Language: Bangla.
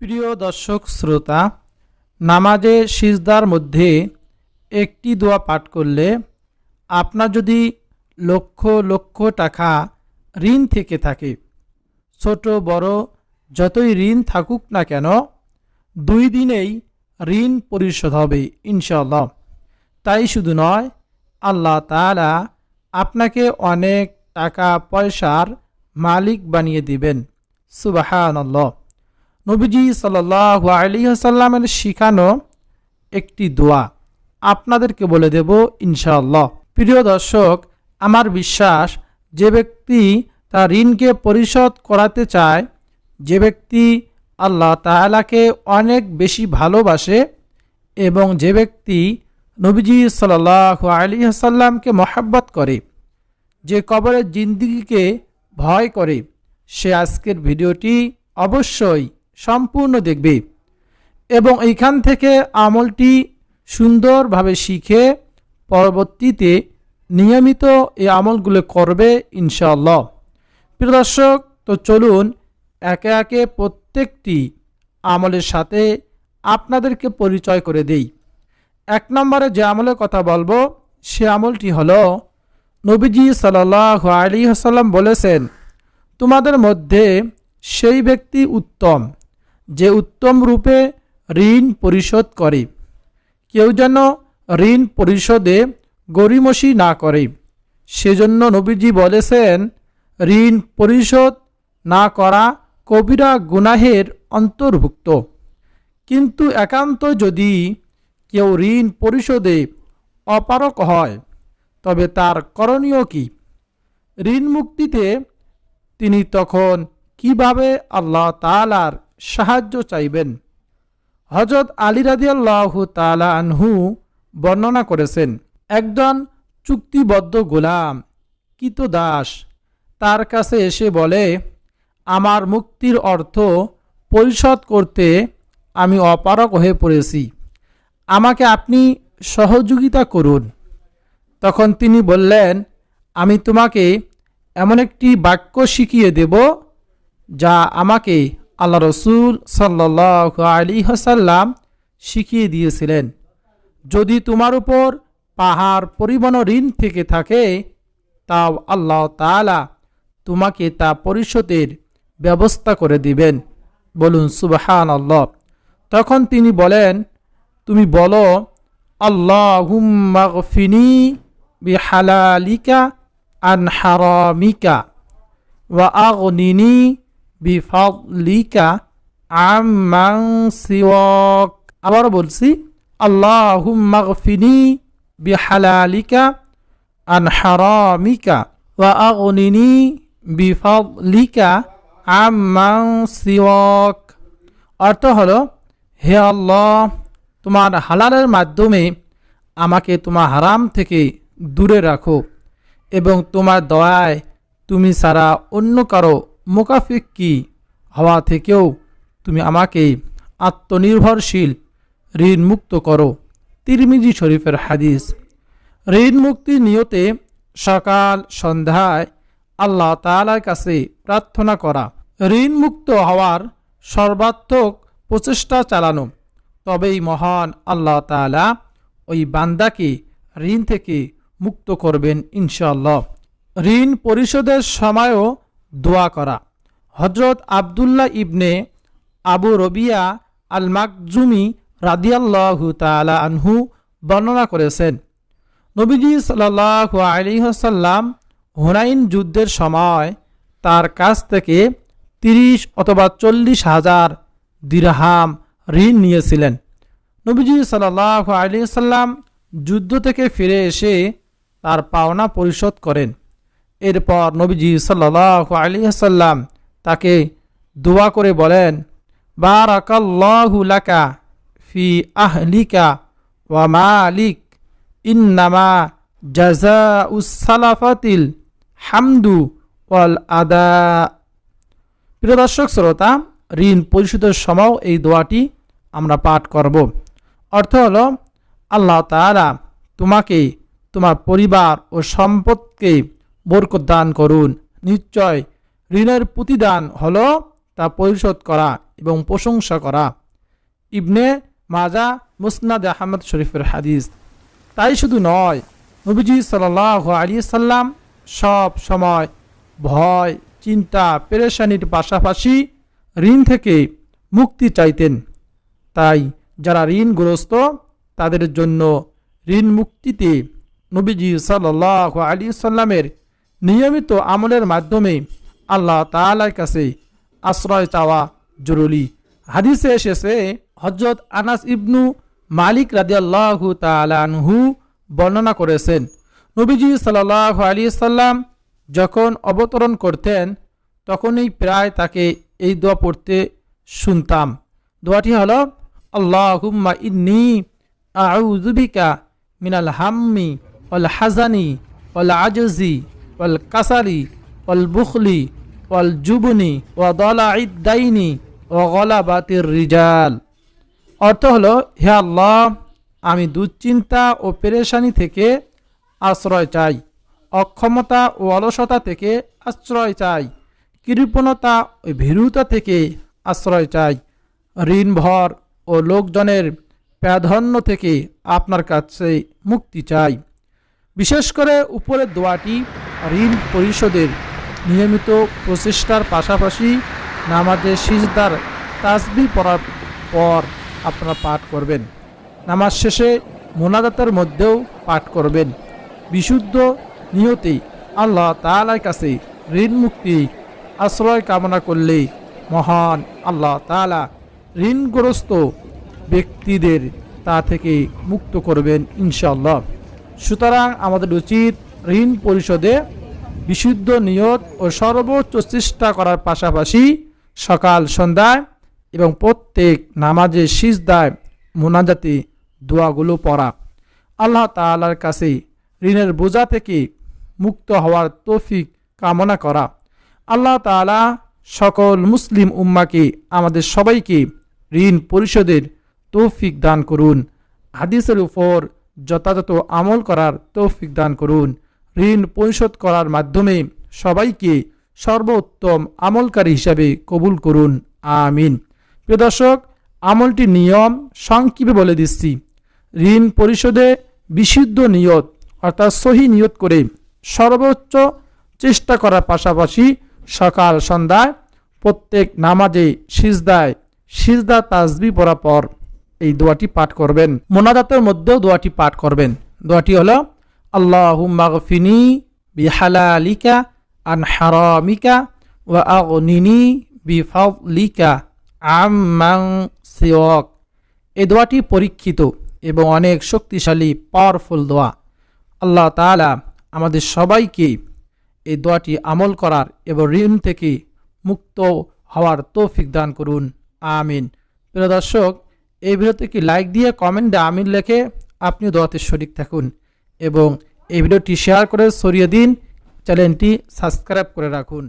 প্রিয় দর্শক, শ্রোতা, নামাজে সিজদার মধ্যে একটি দোয়া পাঠ করলে আপনার যদি লক্ষ লক্ষ টাকা ঋণ থেকে থাকে, ছোট, বড়, যতই ঋণ থাকুক না কেন, দুই দিনেই ঋণ পরিশোধ হবে ইনশাল্লাহ তাই শুধু নয়, আল্লাহ তাআলা আপনাকে অনেক টাকা পয়সার মালিক বানিয়ে দিবেন। সুবাহানল্লাহ। নবীজি সাল্লাহ আলী শিখানো একটি দোয়া আপনাদেরকে বলে দেব ইনশাআল্লাহ। প্রিয় দর্শক, আমার বিশ্বাস যে ব্যক্তি তার ঋণকে পরিশোধ করাতে চায়, যে ব্যক্তি আল্লাহ তাআলাকে অনেক বেশি ভালোবাসে এবং যে ব্যক্তি নবীজি সাল্লাহ আলী আসাল্লামকে মহাব্বত করে, যে কবরের জিন্দিগিকে ভয় করে, সে আজকের ভিডিওটি অবশ্যই সম্পূর্ণ দেখবে এবং এইখান থেকে আমলটি সুন্দরভাবে শিখে পরবর্তীতে নিয়মিত এই আমলগুলো করবে ইনশাআল্লাহ। প্রিয় দর্শক, তো চলুন একে একে প্রত্যেকটি আমলের সাথে আপনাদেরকে পরিচয় করে দেই। এক নম্বরে যে আমলের কথা বলব, সে আমলটি হলো, নবীজি সাল্লাহ আলী হাসাল্লাম বলেছেন, তোমাদের মধ্যে সেই ব্যক্তি উত্তম যে উত্তম রূপে ঋণ পরিশোধ করে। কেউ যেন ঋণ পরিশোধে গরিমসি না করে। সেজন্য নবীজি বলেছেন, ঋণ পরিশোধ না করা কবিরা গুনাহের অন্তর্ভুক্ত। কিন্তু একান্ত যদি কেউ ঋণ পরিশোধে অপারক হয়, তবে তার করণীয় কি? ঋণ মুক্তিতে তিনি তখন কীভাবে আল্লাহ তালার সাহায্য চাইবেন। হজরত আলী রাদিয়াল্লাহ তালা আনহু বর্ণনা করেছেন, একজন চুক্তিবদ্ধ গোলাম কিত দাস তার কাছে এসে বলে, আমার মুক্তির অর্থ পরিশোধ করতে আমি অপারক হয়ে পড়েছি। আমাকে আপনি সহযোগিতা করুন তখন তিনি বললেন, আমি তোমাকে এমন একটি বাক্য শিখিয়ে দেব, যা আমাকে আল্লাহ রসুল সাল্লাহ আলী হাসাল্লাম শিখিয়ে দিয়েছিলেন, যদি তোমার উপর পাহাড় পরিবহন ঋণ থেকে থাকে, তাও আল্লাহ তালা তোমাকে তা পরিশোধের ব্যবস্থা করে দিবেন। বলুন সুবাহান আল্লাহ তখন তিনি বলেন, তুমি বলো আল্লাহুম্মাগফিনি বিহালালিকা আন হারামিকা ওয়া আগনিনি বিফাদলিকা আম্মান সিওয়াক। আবার বলছি আল্লাহুম্মাগফিনি বিহালালিকা আন হারামিকা ওয়া আগনিনি বিফাদলিকা আম্মান সিওয়াক। অর্থ হলো, হে আল্লাহ, তোমার হালালের মাধ্যমে আমাকে তোমার হারাম থেকে দূরে রাখো এবং তোমার দয়ায় তুমি সারা অন্য কারও মোকাফিক কি? হওয়া থেকেও তুমি আমাকে আত্মনির্ভরশীল ঋণ মুক্ত করো। তিরমিজি শরীফের হাদিস। ঋণ মুক্তির নিয়তে সকাল, সন্ধ্যায় আল্লাহ তালার কাছে প্রার্থনা করা। ঋণ মুক্ত হওয়ার সর্বাত্মক প্রচেষ্টা চালানো। তবেই মহান আল্লাহ তালা ওই বান্দাকে ঋণ থেকে মুক্ত করবেন ইনশাল্লাহ ঋণ পরিশোধের সময়ও দোয়া করা। হজরত আবদুল্লাহ ইবনে আবু রবিয়া আল মাকজুমি রাদিয়াল্লাহু তালা আনহু বর্ণনা করেছেন, নবীজি সাল্লাহ আলিহাসাল্লাম হুনাইন যুদ্ধের সময় তার কাছ থেকে তিরিশ অথবা চল্লিশ হাজার দিরহাম ঋণ নিয়েছিলেন। নবীজি সাল্লাহ আলিয়াল্লাম যুদ্ধ থেকে ফিরে এসে তার পাওনা পরিশোধ করেন। এরপর নবীজি সাল্লাহ আলিয়াল্লাম তাকে দোয়া করে বলেন, বারাকাল্লাহু ফি আহলিকা ওয়া মালিক, ইন্নামা জাজা উসালাফাতিল হামদু ওয়াল আদা। প্রিয় দর্শক, শ্রোতা, ঋণ পরিশোধের সময় এই দোয়াটি আমরা পাঠ করব। অর্থ হলো, আল্লাহ তাআলা তোমাকে, তোমার পরিবার ও সম্পদকে বরকত দান করুন। নিশ্চয় ঋণের প্রতিদান হলো তা পরিশোধ করা এবং প্রশংসা করা। ইবনে মাজা, মুসনাদ আহমদ শরীফের হাদিস। তাই শুধু নয়, নবীজি সাল্লাহ আলী সাল্লাম সব সময় ভয়, চিন্তা, পেরেশানির পাশাপাশি ঋণ থেকে মুক্তি চাইতেন। তাই যারা ঋণগ্রস্ত, তাদের জন্য ঋণ মুক্তিতে নবীজি সাল্লাহ আলী সাল্লামের নিয়মিত আমলের মাধ্যমে আল্লাহ তালার কাছে আশ্রয় চাওয়া জরুরি। হাদিসে এসেছে হজরত আনাস ইবনু মালিক রাদিয়াল্লাহু তালানহু বর্ণনা করেছেন, নবীজি সাল্লাহ আলী সাল্লাম যখন অবতরণ করতেন, তখনই প্রায় তাকে এই দোয়া পড়তে শুনতাম। দোয়াটি হলো, আল্লাহুম্মা ইন্নি আউযুবিকা মিনাল হাম্মি অল হাজানি ওয়াল আজজি ওয়াল কাসারি, ওয়াল বুখলি, ওয়াল জুবনি, ওয়া দলা ইদ্দাইনি ও গলাবাতির রিজাল। অর্থ হলো, হে আল্লাহ, আমি দুশ্চিন্তা ও পেরেশানি থেকে আশ্রয় চাই। অক্ষমতা ও অলসতা থেকে আশ্রয় চাই। কৃপণতা ও ভীরুতা থেকে আশ্রয় চাই। ঋণভর ও লোকজনের প্রাধান্য থেকে আপনার কাছে মুক্তি চাই। বিশেষ করে উপরের দোয়াটি ঋণ পরিশোধের নিয়মিত প্রচেষ্টার পাশাপাশি নামাজের সিজদার তাসবি পড়ার পর আপনারা পাঠ করবেন। নামাজ শেষে মোনাজাতের মধ্যেও পাঠ করবেন। বিশুদ্ধ নিয়তে আল্লাহ তালার কাছে ঋণ মুক্তি আশ্রয় কামনা করলে মহান আল্লাহ তালা ঋণগ্রস্ত ব্যক্তিদের তা থেকে মুক্ত করবেন ইনশাল্লাহ সুতরাং আমাদের উচিত ঋণ পরিশোধে বিশুদ্ধ নিয়ত ও সর্বোচ্চ চেষ্টা করার পাশাপাশি সকাল, সন্ধ্যায় এবং প্রত্যেক নামাজে সিজদায় মোনাজাতে দোয়াগুলো পড়া। আল্লাহ তালার কাছে ঋণের বোঝা থেকে মুক্ত হওয়ার তৌফিক কামনা করা। আল্লাহ তালা সকল মুসলিম উম্মাকে, আমাদের সবাইকে ঋণ পরিশোধের তৌফিক দান করুন। হাদিসের উপর যথাযথ আমল করার তৌফিক দান করুন। ঋণ পরিশোধ করার মাধ্যমে সবাইকে সর্বোত্তম আমলকারী হিসাবে কবুল করুন। আমিন। প্রিয় দর্শক, আমলটির নিয়ম সংক্ষেপে বলে দিচ্ছি। ঋণ পরিশোধে বিশুদ্ধ নিয়ত, অর্থাৎ সহি নিয়ত করে সর্বোচ্চ চেষ্টা করার পাশাপাশি সকাল সন্ধ্যায় প্রত্যেক নামাজে সিজদায় সিজদা তাজবি পড়ার পর এই দোয়াটি পাঠ করবেন। মোনাজাতের মধ্যেও দোয়াটি পাঠ করবেন। দোয়াটি হলো আল্লাহ মাগফিনি বিহালালিকা আন হারামিকা ওয়া আগনিনি বিফালিকা আম্মাং সিওয়াক। এই দোয়াটি পরীক্ষিত এবং অনেক শক্তিশালী পাওয়ারফুল দোয়া। আল্লাহ তাআলা আমাদের সবাইকে এই দোয়াটি আমল করার এবং ঋণ থেকে মুক্ত হওয়ার তৌফিক দান করুন। আমিন। প্রিয় দর্শক এই ভিডিওতে কি লাইক দিয়ে কমেন্টে আমিন লেখে আপনি দোয়াতে শরিক থাকুন এবং এই ভিডিওটি শেয়ার করে সরিয়ে দিন চ্যানেলটি সাবস্ক্রাইব করে রাখুন।